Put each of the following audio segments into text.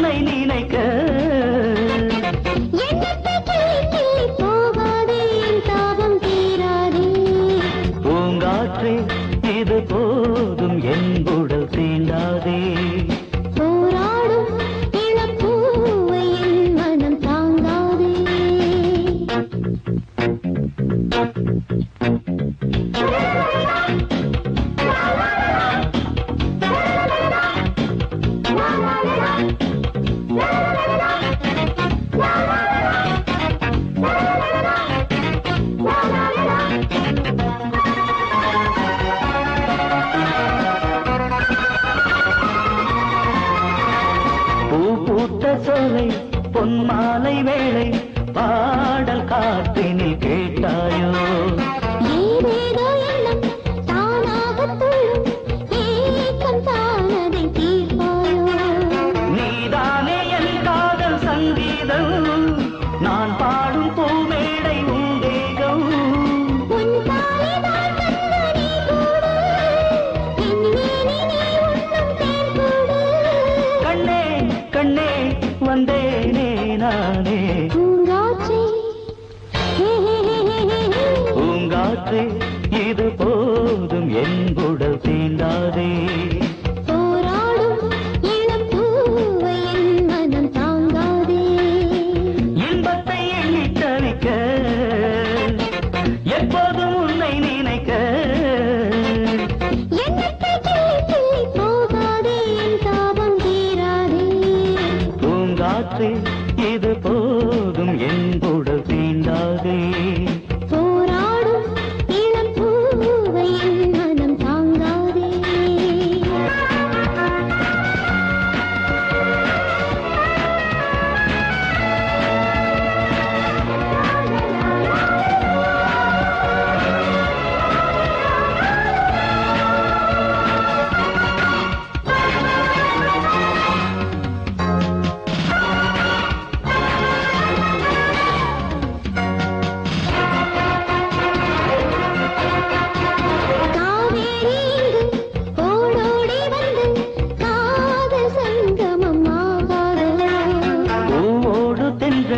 உன்னை நினைக்க. பூங்காற்றே இது போதும் என் உடல் தீண்டாதே. மாலை பொன் மாலை வேளை பாடல் வந்தேனே நானே. பூங்காற்றே. இது போதும் என் உடல் தீண்டாதே. பூங்காற்றே இது போதும் என்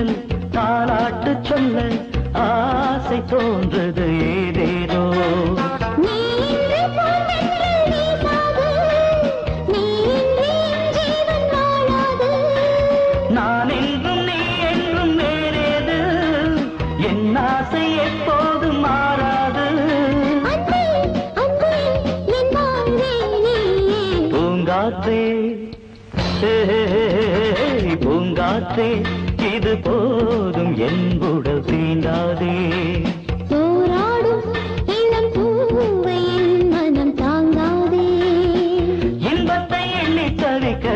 தென்றல் தாலாட்டு சொல்ல ஆசை தோன்றது ஏதேதோ. நான் என்றும் நீ என்றும் வேறேது என் ஆசை எப்போதும் மாறாது. அன்பே அன்பே இது போதும் என் உடல் தீண்டாதே. போராடும் இளம் பூவை மனம் தாங்காதே. இன்பத்தை எண்ணி தவிக்க.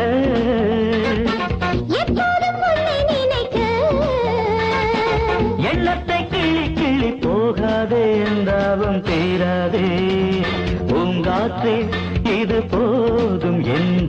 எண்ணத்தை கிளி கிளி போகாதே என்றாவும் தீராதே. பூங்காற்றே இது போதும் என்